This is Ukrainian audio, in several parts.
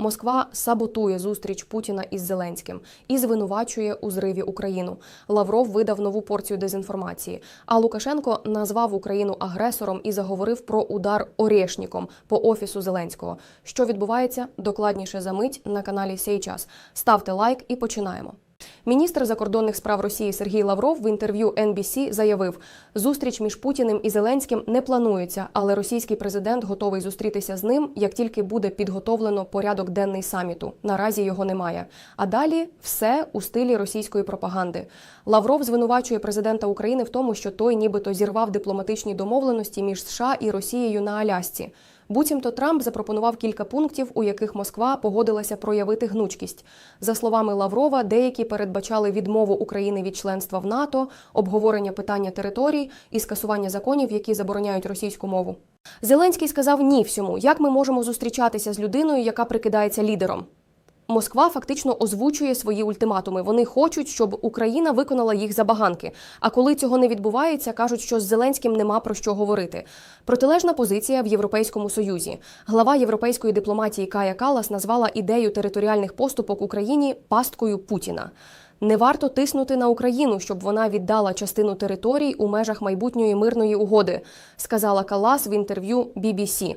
Москва саботує зустріч Путіна із Зеленським і звинувачує у зриві Україну. Лавров видав нову порцію дезінформації. А Лукашенко назвав Україну агресором і заговорив про удар орешніком по офісу Зеленського. Що відбувається докладніше за мить на каналі Сей час. Ставте лайк і починаємо. Міністр закордонних справ Росії Сергій Лавров в інтерв'ю NBC заявив, зустріч між Путіним і Зеленським не планується, але російський президент готовий зустрітися з ним, як тільки буде підготовлено порядок денний саміту. Наразі його немає. А далі все у стилі російської пропаганди. Лавров звинувачує президента України в тому, що той нібито зірвав дипломатичні домовленості між США і Росією на Алясці. Буцімто Трамп запропонував кілька пунктів, у яких Москва погодилася проявити гнучкість. За словами Лаврова, деякі передбачали відмову України від членства в НАТО, обговорення питання територій і скасування законів, які забороняють російську мову. Зеленський сказав ні всьому. Як ми можемо зустрічатися з людиною, яка прикидається лідером? Москва фактично озвучує свої ультиматуми. Вони хочуть, щоб Україна виконала їх забаганки. А коли цього не відбувається, кажуть, що з Зеленським нема про що говорити. Протилежна позиція в Європейському Союзі. Глава європейської дипломатії Кая Калас назвала ідею територіальних поступок Україні пасткою Путіна. Не варто тиснути на Україну, щоб вона віддала частину територій у межах майбутньої мирної угоди, сказала Калас в інтерв'ю BBC.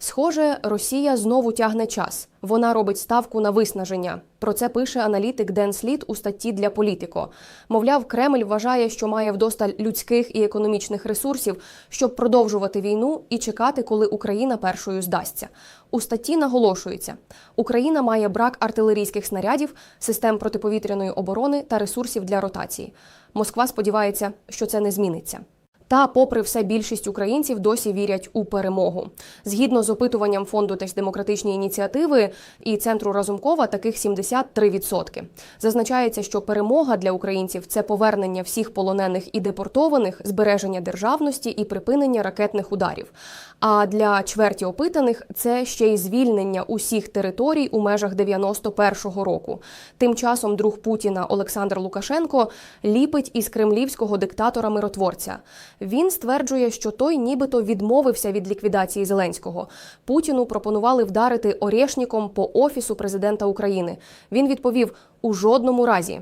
Схоже, Росія знову тягне час. Вона робить ставку на виснаження. Про це пише аналітик Ден Сліт у статті для політико. Мовляв, Кремль вважає, що має вдосталь людських і економічних ресурсів, щоб продовжувати війну і чекати, коли Україна першою здасться. У статті наголошується: Україна має брак артилерійських снарядів, систем протиповітряної оборони та ресурсів для ротації. Москва сподівається, що це не зміниться. Та, попри все, більшість українців досі вірять у перемогу. Згідно з опитуванням фонду теж демократичні ініціативи і центру Разумкова, таких 73%. Зазначається, що перемога для українців це повернення всіх полонених і депортованих, збереження державності і припинення ракетних ударів. А для чверті опитаних це ще й звільнення усіх територій у межах 91-го року. Тим часом друг Путіна Олександр Лукашенко ліпить із кремлівського диктатора миротворця. Він стверджує, що той нібито відмовився від ліквідації Зеленського. Путіну пропонували вдарити Орєшніком по офісу президента України. Він відповів у жодному разі.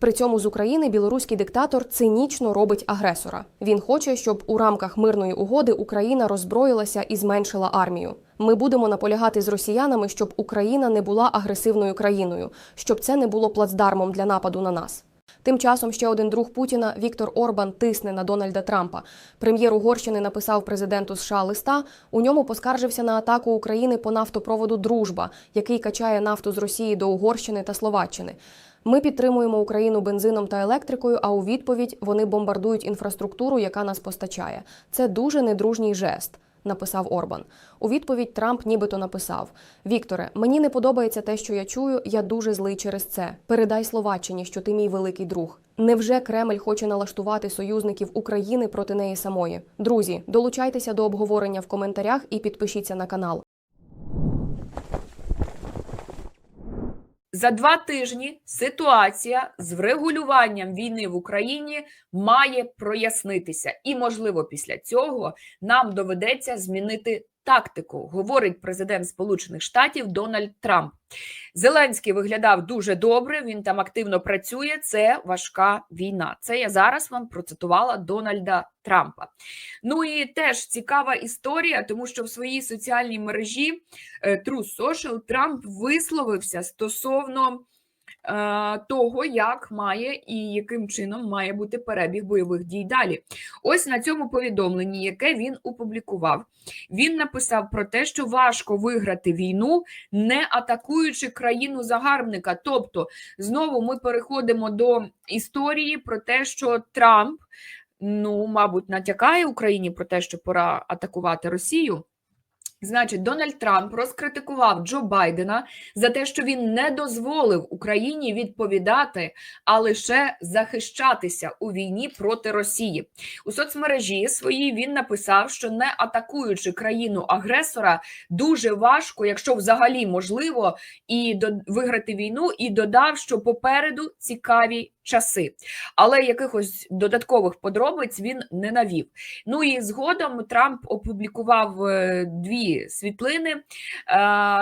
При цьому з України білоруський диктатор цинічно робить агресора. Він хоче, щоб у рамках мирної угоди Україна роззброїлася і зменшила армію. Ми будемо наполягати з росіянами, щоб Україна не була агресивною країною, щоб це не було плацдармом для нападу на нас. Тим часом ще один друг Путіна Віктор Орбан тисне на Дональда Трампа. Прем'єр Угорщини написав президенту США листа. У ньому поскаржився на атаку України по нафтопроводу Дружба, який качає нафту з Росії до Угорщини та Словаччини. Ми підтримуємо Україну бензином та електрикою. А у відповідь вони бомбардують інфраструктуру, яка нас постачає. Це дуже недружній жест. Написав Орбан. У відповідь Трамп нібито написав: Вікторе, мені не подобається те, що я чую. Я дуже злий через це. Передай Словаччині, що ти мій великий друг. Невже Кремль хоче налаштувати союзників України проти неї самої? Друзі, долучайтеся до обговорення в коментарях і підпишіться на канал. За два тижні ситуація з врегулюванням війни в Україні має прояснитися, і можливо, після цього нам доведеться змінити тактику, говорить президент Сполучених Штатів Дональд Трамп. Зеленський виглядав дуже добре. Він там активно працює. Це важка війна. Це я зараз вам процитувала Дональда Трампа. Ну і теж цікава історія, тому що в своїй соціальній мережі е, True Social Трамп висловився стосовно того, як має і яким чином має бути перебіг бойових дій далі. Ось на цьому повідомленні, яке він опублікував, він написав про те, що важко виграти війну, не атакуючи країну загарбника. Тобто, знову ми переходимо до історії про те, що Трамп, ну, мабуть, натякає Україні про те, що пора атакувати Росію. Значить, Дональд Трамп розкритикував Джо Байдена за те, що він не дозволив Україні відповідати, а лише захищатися у війні проти Росії. У соцмережі своїй він написав, що не атакуючи країну агресора, дуже важко, якщо взагалі можливо, і до виграти війну, і додав, що попереду цікаві часи, але якихось додаткових подробиць він не навів. Ну і згодом Трамп опублікував е, дві світлини, е,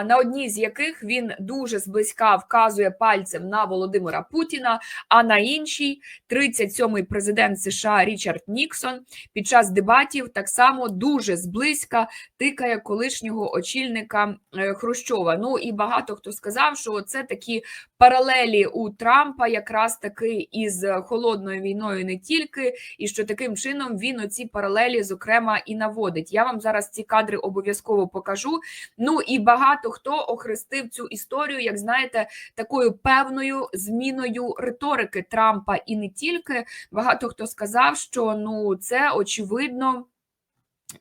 на одній з яких він дуже зблизька вказує пальцем на Володимира Путіна, а на іншій 37-й президент США Річард Ніксон під час дебатів так само дуже зблизька тикає колишнього очільника е, Хрущова. Ну і багато хто сказав, що це такі паралелі у Трампа, якраз таки із холодною війною, не тільки, і що таким чином він оці паралелі, зокрема, і наводить. Я вам зараз ці кадри обов'язково покажу. Ну і багато хто охрестив цю історію, як знаєте, такою певною зміною риторики Трампа, і не тільки багато хто сказав, що ну це очевидно.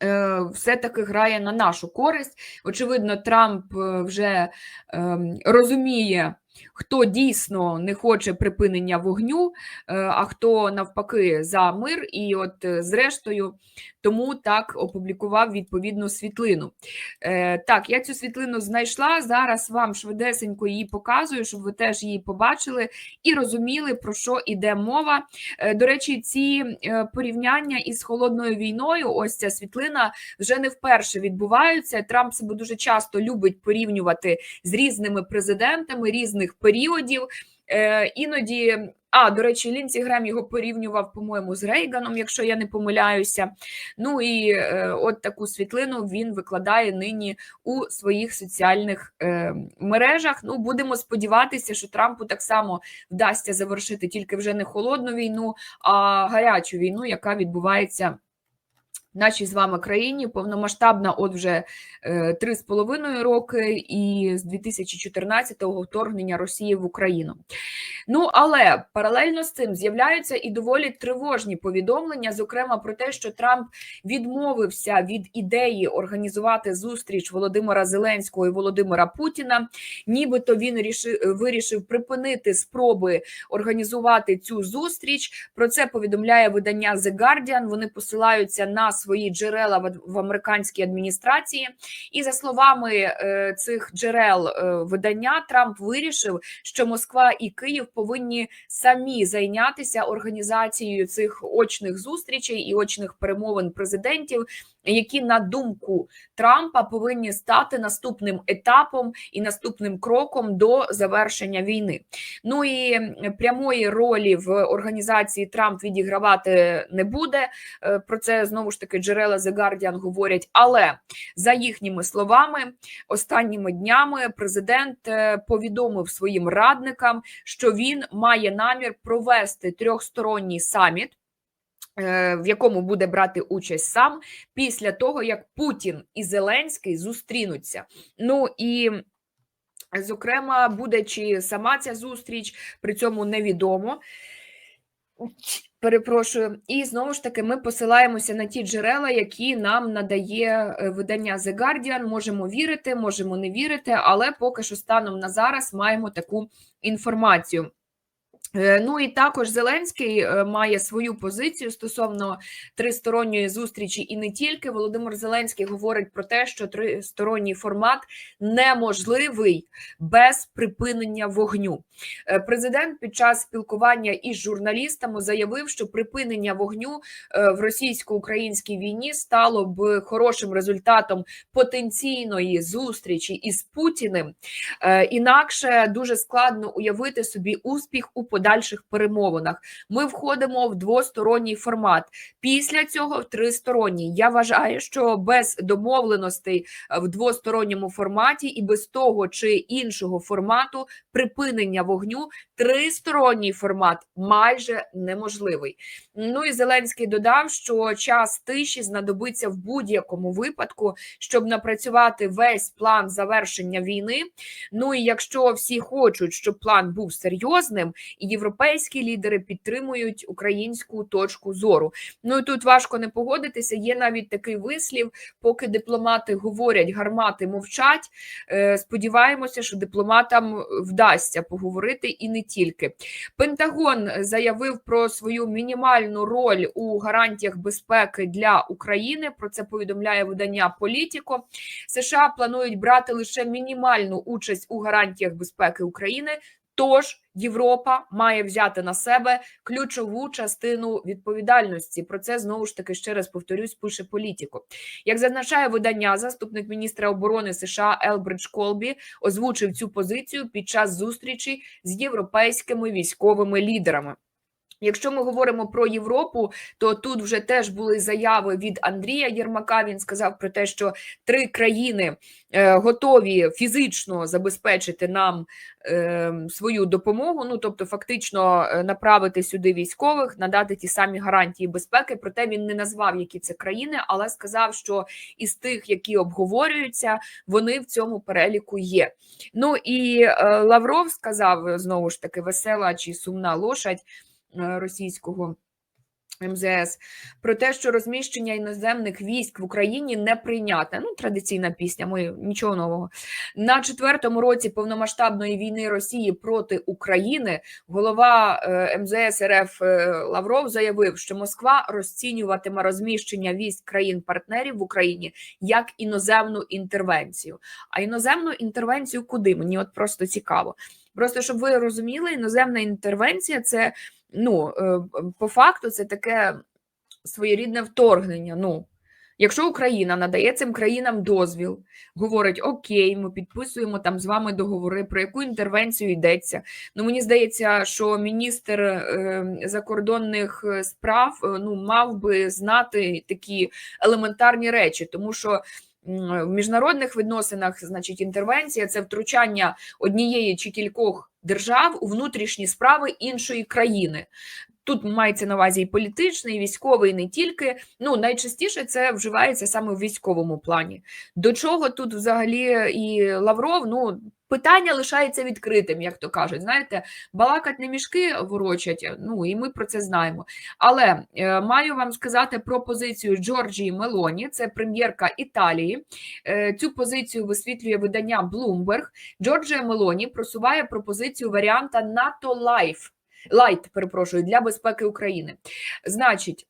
е, Все-таки грає на нашу користь. Очевидно, Трамп е, вже ем, розуміє, хто дійсно не хоче припинення вогню, е, а хто навпаки за мир. І от, е, зрештою, тому так опублікував відповідну світлину. Е, Так, я цю світлину знайшла. Зараз вам швидесенько її показую, щоб ви теж її побачили і розуміли, про що іде мова. До речі, ці порівняння із холодною війною, ось ця світлина вже не вперше відбуваються. Трамп себе дуже часто любить порівнювати з різними президентами різних періодів. Е, Іноді, а до речі, Лінці Грем його порівнював, по-моєму, з Рейганом, якщо я не помиляюся. Ну і е, от таку світлину він викладає нині у своїх соціальних е, мережах. Ну, будемо сподіватися, що Трампу так само вдасться завершити тільки вже не холодну війну, а гарячу війну, яка відбувається. Нашій з вами країні повномасштабна, от вже е, три з половиною роки, і з 2014-го вторгнення Росії в Україну. Ну але паралельно з цим з'являються і доволі тривожні повідомлення, зокрема про те, що Трамп відмовився від ідеї організувати зустріч Володимира Зеленського і Володимира Путіна. Нібито він рішив, вирішив припинити спроби організувати цю зустріч. Про це повідомляє видання The Guardian. Вони посилаються на свої джерела в, американській адміністрації. І за словами е, цих джерел е, видання, Трамп вирішив, що Москва і Київ повинні самі зайнятися організацією цих очних зустрічей і очних перемовин президентів, які на думку Трампа повинні стати наступним етапом і наступним кроком до завершення війни. Ну і прямої ролі в організації Трамп відігравати не буде. Е, Про це знову ж таки джерела The Guardian говорять. Але за їхніми словами, останніми днями президент е, повідомив своїм радникам, що він має намір провести трьохсторонній саміт. Е, В якому буде брати участь сам після того, як Путін і Зеленський зустрінуться. Ну і зокрема, буде чи сама ця зустріч, при цьому невідомо. Перепрошую, і знову ж таки, ми посилаємося на ті джерела, які нам надає е, видання The Guardian. Можемо вірити, можемо не вірити, але поки що станом на зараз маємо таку інформацію. Е, Ну і також Зеленський е, має свою позицію стосовно тристоронньої зустрічі, і не тільки Володимир Зеленський говорить про те, що тристоронній формат неможливий без припинення вогню. Е, Президент під час спілкування із журналістами заявив, що припинення вогню в російсько-українській війні стало б хорошим результатом потенційної зустрічі із Путіним. Інакше дуже складно уявити собі успіх у подальших перемовинах. Ми входимо в двосторонній формат. Після цього в тристоронній. Я вважаю, що без домовленостей е, в двосторонньому форматі і без того чи іншого формату припинення вогню тристоронній формат майже неможливий. Ну і Зеленський додав, що час тиші знадобиться в будь-якому випадку, щоб напрацювати весь план завершення війни. Ну і якщо всі хочуть, щоб план був серйозним, і європейські лідери підтримують українську точку зору. Ну і тут важко не погодитися. Є навіть такий вислів, поки дипломати говорять, гармати мовчать. Е, Сподіваємося, що дипломатам вдасться поговорити і не тільки. Пентагон заявив про свою мінімальну роль у гарантіях безпеки для України. Про це повідомляє видання Політіко. США планують брати лише мінімальну участь у гарантіях безпеки України. Тож Європа має взяти на себе ключову частину відповідальності. Про це знову ж таки ще раз повторюсь, пише політико. Як зазначає видання, заступник міністра оборони США Елбридж Колбі озвучив цю позицію під час зустрічі з європейськими військовими лідерами. Якщо ми говоримо про Європу, то тут вже теж були заяви від Андрія Єрмака. Він сказав про те, що три країни е, готові фізично забезпечити нам е, свою допомогу. Ну тобто, фактично е, направити сюди військових, надати ті самі гарантії безпеки. Проте він не назвав, які це країни, але сказав, що із тих, які обговорюються, вони в цьому переліку є. Ну і Лавров сказав знову ж таки весела чи сумна лошадь російського. МЗС про те, що розміщення іноземних військ в Україні не прийняте. Ну, традиційна пісня, ми нічого нового. На четвертому році повномасштабної війни Росії проти України голова е, МЗС РФ е, Лавров заявив, що Москва розцінюватиме розміщення військ країн-партнерів в Україні як іноземну інтервенцію. А іноземну інтервенцію куди? Мені от просто цікаво. Просто щоб ви розуміли, іноземна інтервенція це ну, е, по факту, це таке своєрідне вторгнення. Ну, якщо Україна надає цим країнам дозвіл, говорить: Окей, ми підписуємо там з вами договори, про яку інтервенцію йдеться. Ну, мені здається, що міністр е, закордонних справ е, ну, мав би знати такі елементарні речі, тому що. В міжнародних відносинах, значить, інтервенція це втручання однієї чи кількох держав у внутрішні справи іншої країни. Тут мається на увазі і політичний, і військовий, і не тільки. Ну найчастіше це вживається саме в військовому плані. До чого тут взагалі і Лавров? Ну питання лишається відкритим, як то кажуть. Знаєте, балакать не мішки ворочать. Ну і ми про це знаємо. Але е, маю вам сказати про позицію Джорджії Мелоні, це прем'єрка Італії. Е, цю позицію висвітлює видання Bloomberg. Джорджія Мелоні просуває пропозицію варіанта НАТО Лайф. Лайт, перепрошую, для безпеки України. Значить,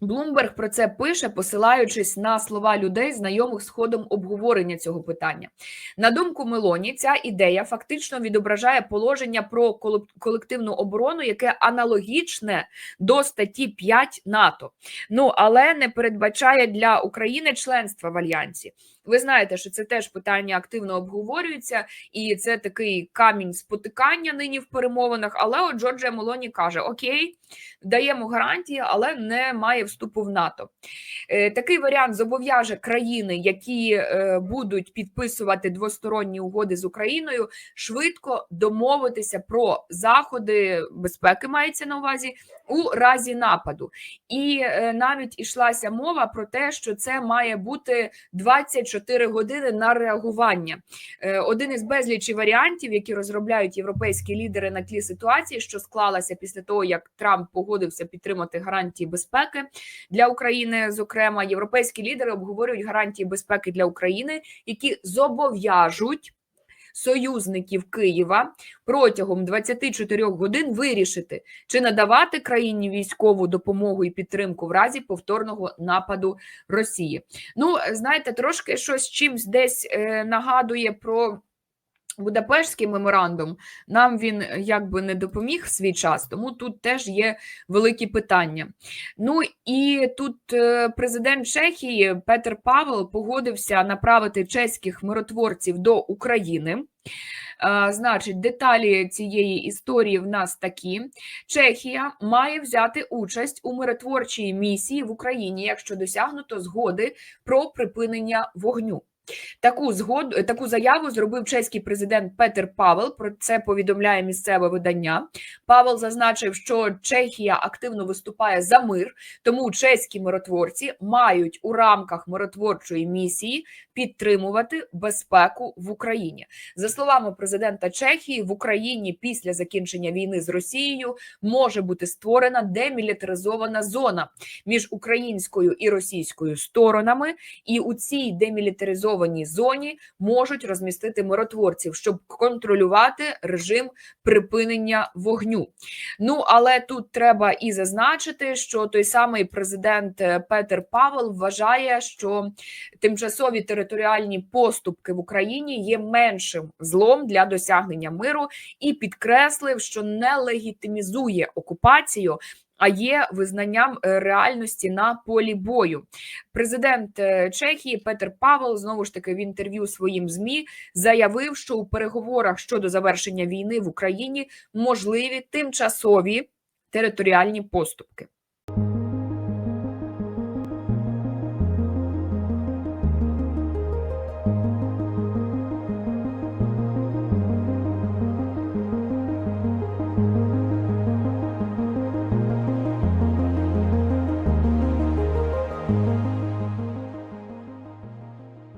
Блумберг про це пише, посилаючись на слова людей, знайомих з ходом обговорення цього питання. На думку Мелоні, ця ідея фактично відображає положення про колек- колективну оборону, яке аналогічне до статті 5 НАТО. Ну але не передбачає для України членства в альянсі. Ви знаєте, що це теж питання активно обговорюється, і це такий камінь спотикання нині в перемовинах. Але от Джорджія Мелоні каже: Окей, даємо гарантії, але не має вступу в НАТО. Е, Такий варіант зобов'яже країни, які е, будуть підписувати двосторонні угоди з Україною, швидко домовитися про заходи безпеки, мається на увазі у разі нападу. І е, навіть ішлася мова про те, що це має бути 24 години на реагування. Е, Один із безлічі варіантів, які розробляють європейські лідери на тлі ситуації, що склалася після того, як Трамп погодився підтримати гарантії безпеки для України. Зокрема, європейські лідери обговорюють гарантії безпеки для України, які зобов'яжуть. Союзників Києва протягом 24 годин вирішити, чи надавати країні військову допомогу і підтримку в разі повторного нападу Росії. Ну, знаєте, трошки щось чимсь десь е, нагадує про. Будапештський меморандум нам він е, якби не допоміг в свій час, тому тут теж є великі питання. Ну і тут е, президент Чехії Петер Павел погодився направити чеських миротворців до України. Е, Значить, деталі цієї історії в нас такі: Чехія має взяти участь у миротворчій місії в Україні, якщо досягнуто згоди про припинення вогню. Таку згоду, таку заяву зробив чеський президент Петер Павел. Про це повідомляє місцеве видання. Павел зазначив, що Чехія активно виступає за мир, тому чеські миротворці мають у рамках миротворчої місії підтримувати безпеку в Україні. За словами президента Чехії, в Україні після закінчення війни з Росією може бути створена демілітаризована зона між українською і російською сторонами, і у цій демілітаризованій окупованій зоні можуть розмістити миротворців, щоб контролювати режим припинення вогню. Ну але тут треба і зазначити, що той самий президент е, Петер Павел вважає, що тимчасові територіальні поступки в Україні є меншим злом для досягнення миру, і підкреслив, що не легітимізує окупацію. А є визнанням е, реальності на полі бою. Президент е, Чехії Петер Павел знову ж таки в інтерв'ю своїм змі заявив, що у переговорах щодо завершення війни в Україні можливі тимчасові територіальні поступки.